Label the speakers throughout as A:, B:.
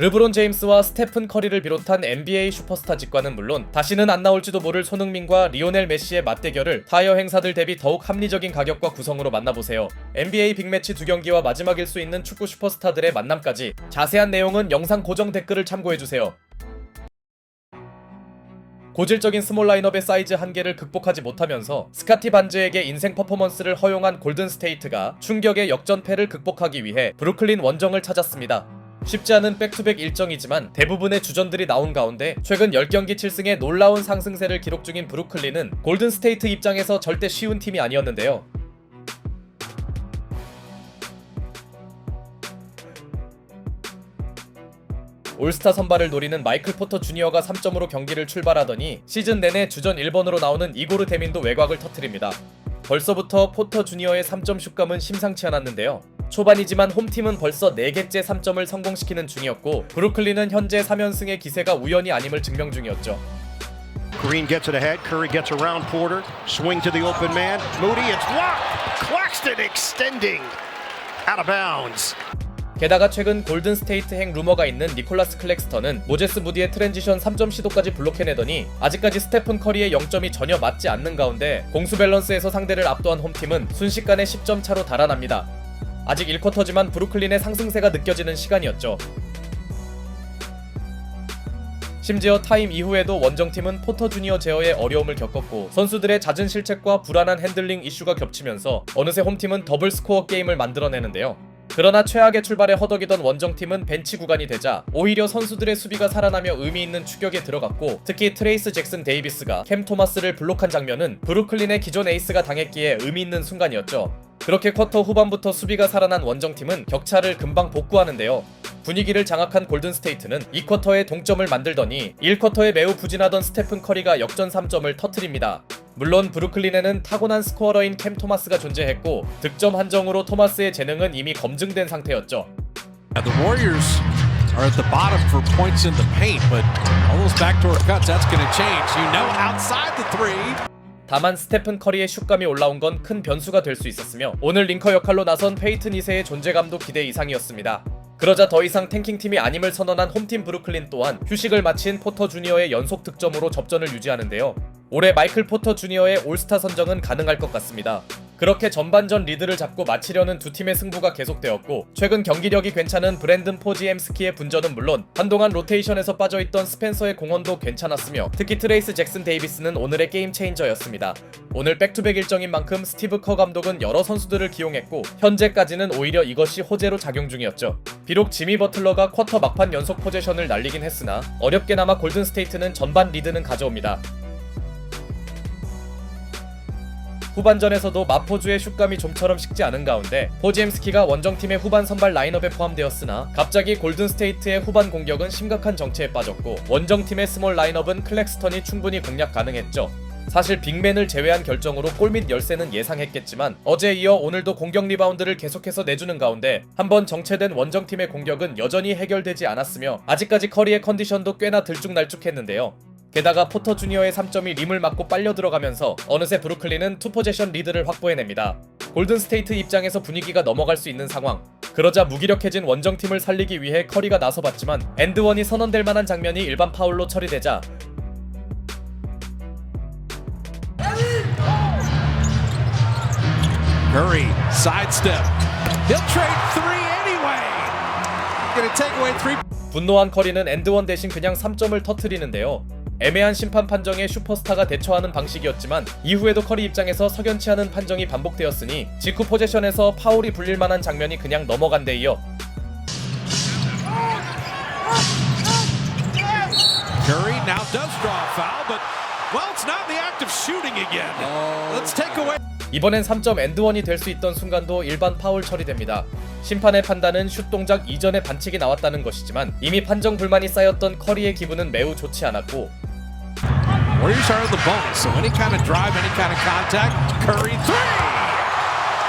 A: 르브론 제임스와 스테픈 커리를 비롯한 NBA 슈퍼스타 직관은 물론 다시는 안 나올지도 모를 손흥민과 리오넬 메시의 맞대결을 타이어 행사들 대비 더욱 합리적인 가격과 구성으로 만나보세요. NBA 빅매치 두 경기와 마지막일 수 있는 축구 슈퍼스타들의 만남까지 자세한 내용은 영상 고정 댓글을 참고해주세요. 고질적인 스몰 라인업의 사이즈 한계를 극복하지 못하면서 스카티 반즈에게 인생 퍼포먼스를 허용한 골든 스테이트가 충격의 역전패를 극복하기 위해 브루클린 원정을 찾았습니다. 쉽지 않은 백투백 일정이지만 대부분의 주전들이 나온 가운데 최근 10경기 7승의 놀라운 상승세를 기록 중인 브루클린은 골든 스테이트 입장에서 절대 쉬운 팀이 아니었는데요. 올스타 선발을 노리는 마이클 포터 주니어가 3점으로 경기를 출발하더니 시즌 내내 주전 1번으로 나오는 이고르 데민도 외곽을 터뜨립니다. 벌써부터 포터 주니어의 3점 슛감은 심상치 않았는데요. 초반이지만 홈팀은 벌써 4개째 3점을 성공시키는 중이었고 브루클린은 현재 3연승의 기세가 우연이 아님을 증명 중이었죠.
B: Green gets it ahead. Curry gets around Porter. Swing to the open man. Moody, it's blocked. Claxton extending. Out of bounds.
A: 게다가 최근 골든 스테이트 행 루머가 있는 니콜라스 클렉스턴은 모제스 무디의 트랜지션 3점 시도까지 블록해내더니 아직까지 스테픈 커리의 0점이 전혀 맞지 않는 가운데 공수 밸런스에서 상대를 압도한 홈팀은 순식간에 10점 차로 달아납니다. 아직 1쿼터지만 브루클린의 상승세가 느껴지는 시간이었죠. 심지어 타임 이후에도 원정팀은 포터 주니어 제어에 어려움을 겪었고 선수들의 잦은 실책과 불안한 핸들링 이슈가 겹치면서 어느새 홈팀은 더블 스코어 게임을 만들어내는데요. 그러나 최악의 출발에 허덕이던 원정팀은 벤치 구간이 되자 오히려 선수들의 수비가 살아나며 의미 있는 추격에 들어갔고 특히 트레이스 잭슨 데이비스가 캠 토마스를 블록한 장면은 브루클린의 기존 에이스가 당했기에 의미 있는 순간이었죠. 그렇게 쿼터 후반부터 수비가 살아난 원정팀은 격차를 금방 복구하는데요. 분위기를 장악한 골든스테이트는 2쿼터에 동점을 만들더니 1쿼터에 매우 부진하던 스테픈 커리가 역전 3점을 터트립니다. 물론 브루클린에는 타고난 스코어러인 캠 토마스가 존재했고 득점 한정으로 토마스의 재능은 이미 검증된 상태였죠.
C: Are at the bottom for points in the paint, but all those backdoor cuts, that's going to change. You know, outside the three.
A: 다만 스테픈 커리의 슛감이 올라온 건 큰 변수가 될 수 있었으며 오늘 링커 역할로 나선 페이튼 2세의 존재감도 기대 이상이었습니다. 그러자 더 이상 탱킹팀이 아님을 선언한 홈팀 브루클린 또한 휴식을 마친 포터 주니어의 연속 득점으로 접전을 유지하는데요. 올해 마이클 포터 주니어의 올스타 선정은 가능할 것 같습니다. 그렇게 전반전 리드를 잡고 마치려는 두 팀의 승부가 계속되었고 최근 경기력이 괜찮은 브랜든 포지엠스키의 분전은 물론 한동안 로테이션에서 빠져있던 스펜서의 공헌도 괜찮았으며 특히 트레이스 잭슨 데이비스는 오늘의 게임 체인저였습니다. 오늘 백투백 일정인 만큼 스티브 커 감독은 여러 선수들을 기용했고 현재까지는 오히려 이것이 호재로 작용 중이었죠. 비록 지미 버틀러가 쿼터 막판 연속 포제션을 날리긴 했으나 어렵게나마 골든 스테이트는 전반 리드는 가져옵니다. 후반전에서도 마포주의 슛감이 좀처럼 식지 않은 가운데 포지엠스키가 원정팀의 후반 선발 라인업에 포함되었으나 갑자기 골든스테이트의 후반 공격은 심각한 정체에 빠졌고 원정팀의 스몰 라인업은 클렉스턴이 충분히 공략 가능했죠. 사실 빅맨을 제외한 결정으로 골밑 열세는 예상했겠지만 어제에 이어 오늘도 공격 리바운드를 계속해서 내주는 가운데 한번 정체된 원정팀의 공격은 여전히 해결되지 않았으며 아직까지 커리의 컨디션도 꽤나 들쭉날쭉했는데요. 게다가 포터 주니어의 3점이 림을 맞고 빨려 들어가면서 어느새 브루클린은 투포제션 리드를 확보해냅니다. 골든 스테이트 입장에서 분위기가 넘어갈 수 있는 상황. 그러자 무기력해진 원정팀을 살리기 위해 커리가 나서봤지만 엔드원이 선언될 만한 장면이 일반 파울로 처리되자
C: Curry, sidestep. He'll trade three anyway. To take away three.
A: 분노한 커리는 엔드원 대신 그냥 3점을 터트리는데요. 애매한 심판 판정에 슈퍼스타가 대처하는 방식이었지만 이후에도 커리 입장에서 석연치 않은 판정이 반복되었으니 직후 포제션에서 파울이 불릴 만한 장면이 그냥 넘어간 데 이어
C: Curry now does draw a foul, but well, it's not the act of shooting again. Let's take away.
A: 이번엔 3점 엔드원이 될 수 있던 순간도 일반 파울 처리됩니다. 심판의 판단은 슛 동작 이전에 반칙이 나왔다는 것이지만 이미 판정 불만이 쌓였던 커리의 기분은 매우 좋지 않았고
C: Warriors are the bonus, so any kind of drive, any kind of contact, Curry three.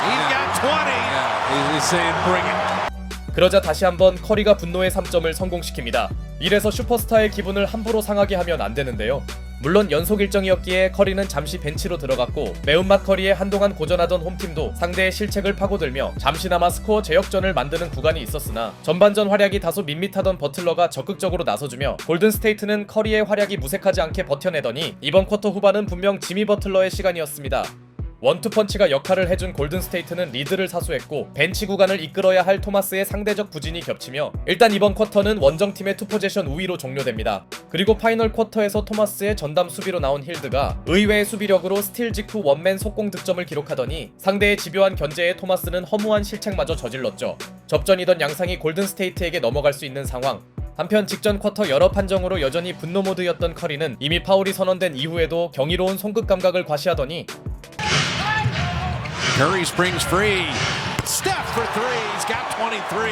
C: He's got 20. Yeah, he's saying bring it.
A: 그러자 다시 한번 커리가 분노의 3점을 성공시킵니다. 이래서 슈퍼스타의 기분을 함부로 상하게 하면 안 되는데요. 물론 연속 일정이었기에 커리는 잠시 벤치로 들어갔고 매운맛 커리에 한동안 고전하던 홈팀도 상대의 실책을 파고들며 잠시나마 스코어 제역전을 만드는 구간이 있었으나 전반전 활약이 다소 밋밋하던 버틀러가 적극적으로 나서주며 골든스테이트는 커리의 활약이 무색하지 않게 버텨내더니 이번 쿼터 후반은 분명 지미 버틀러의 시간이었습니다. 원투펀치가 역할을 해준 골든스테이트는 리드를 사수했고 벤치 구간을 이끌어야 할 토마스의 상대적 부진이 겹치며 일단 이번 쿼터는 원정팀의 투포제션 우위로 종료됩니다. 그리고 파이널 쿼터에서 토마스의 전담 수비로 나온 힐드가 의외의 수비력으로 스틸 직후 원맨 속공 득점을 기록하더니 상대의 집요한 견제에 토마스는 허무한 실책마저 저질렀죠. 접전이던 양상이 골든스테이트에게 넘어갈 수 있는 상황. 한편 직전 쿼터 여러 판정으로 여전히 분노 모드였던 커리는 이미 파울이 선언된 이후에도 경이로운 송극 감각을 과시하더니
C: Curry springs free. Steph for three. He's got 23.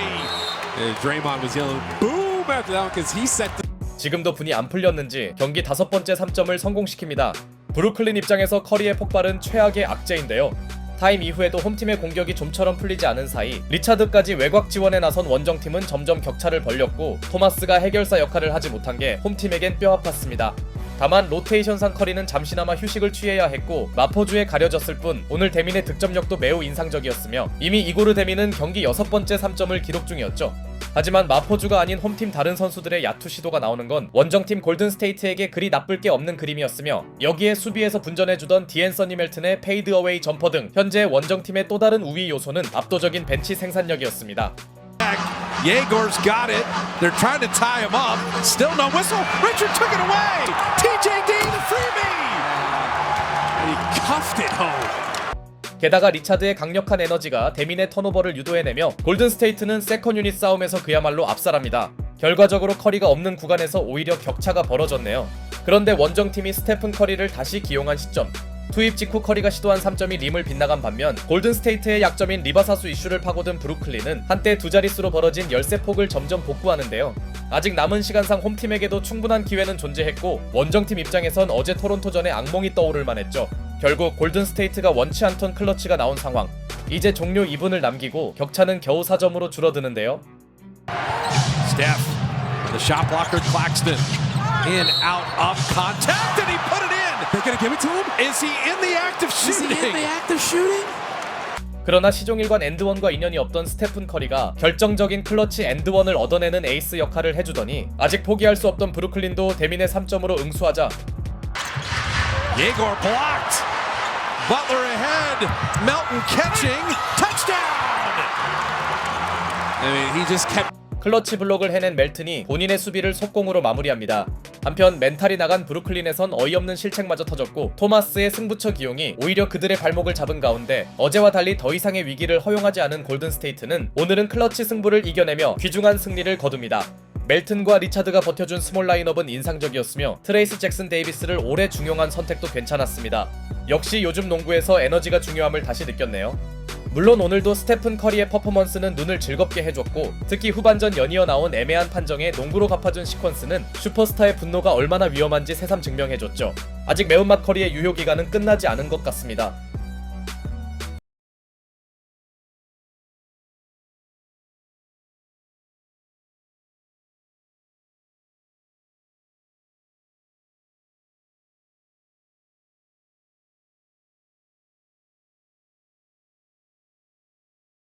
D: And Draymond was yelling boom after that because he set the
A: 지금도 분이 안 풀렸는지 경기 다섯 번째 3점을 성공시킵니다. 브루클린 입장에서 커리의 폭발은 최악의 악재인데요. 타임 이후에도 홈팀의 공격이 좀처럼 풀리지 않은 사이 리차드까지 외곽 지원에 나선 원정팀은 점점 격차를 벌렸고 토마스가 해결사 역할을 하지 못한 게 홈팀에겐 뼈아팠습니다. 다만 로테이션상 커리는 잠시나마 휴식을 취해야 했고 마포주에 가려졌을 뿐 오늘 데민의 득점력도 매우 인상적이었으며 이미 이고르 데민은 경기 여섯 번째 3점을 기록 중이었죠. 하지만 마포주가 아닌 홈팀 다른 선수들의 야투 시도가 나오는 건 원정팀 골든스테이트에게 그리 나쁠 게 없는 그림이었으며 여기에 수비에서 분전해주던 디앤서니 멜튼의 페이드 어웨이 점퍼 등 현재 원정팀의 또 다른 우위 요소는 압도적인 벤치 생산력이었습니다.
C: Yegor's got it. They're trying to tie him up. Still no whistle. Richard took it away. TJD to freebie.
D: and he cuffed it home.
A: 게다가 리차드의 강력한 에너지가 데민의 턴오버를 유도해내며 골든스테이트는 세컨 유닛 싸움에서 그야말로 압살합니다. 결과적으로 커리가 없는 구간에서 오히려 격차가 벌어졌네요. 그런데 원정팀이 스테픈 커리를 다시 기용한 시점 투입 직후 커리가 시도한 3점이 림을 빗나간 반면 골든스테이트의 약점인 리바사수 이슈를 파고든 브루클린은 한때 두 자릿수로 벌어진 열세 폭을 점점 복구하는데요. 아직 남은 시간상 홈팀에게도 충분한 기회는 존재했고 원정팀 입장에선 어제 토론토전에 악몽이 떠오를 만했죠. 결국 골든스테이트가 원치 않던 클러치가 나온 상황. 이제 종료 2분을 남기고 격차는 겨우 4점으로 줄어드는데요.
C: Steph. The shot blocker Claxton. In, out, up, contact, and he
D: They're gonna give it to him.
C: Is he in the act of
D: Is he in
C: shooting?
D: the act of shooting?
A: 그러나 시종일관 엔드원과 인연이 없던 스테픈 커리가 결정적인 클러치 엔드원을 얻어내는 에이스 역할을 해주더니 아직 포기할 수 없던 브루클린도 데민의 3점으로 응수하자
C: Yegor blocked. Butler ahead. Melton catching. Touchdown.
D: I mean, he just kept
A: 클러치 블록을 해낸 멜튼이 본인의 수비를 속공으로 마무리합니다. 한편 멘탈이 나간 브루클린에선 어이없는 실책마저 터졌고 토마스의 승부처 기용이 오히려 그들의 발목을 잡은 가운데 어제와 달리 더 이상의 위기를 허용하지 않은 골든스테이트는 오늘은 클러치 승부를 이겨내며 귀중한 승리를 거둡니다. 멜튼과 리차드가 버텨준 스몰 라인업은 인상적이었으며 트레이스 잭슨 데이비스를 오래 중용한 선택도 괜찮았습니다. 역시 요즘 농구에서 에너지가 중요함을 다시 느꼈네요. 물론 오늘도 스테픈 커리의 퍼포먼스는 눈을 즐겁게 해줬고 특히 후반전 연이어 나온 애매한 판정에 농구로 갚아준 시퀀스는 슈퍼스타의 분노가 얼마나 위험한지 새삼 증명해줬죠. 아직 매운맛 커리의 유효 기간은 끝나지 않은 것 같습니다.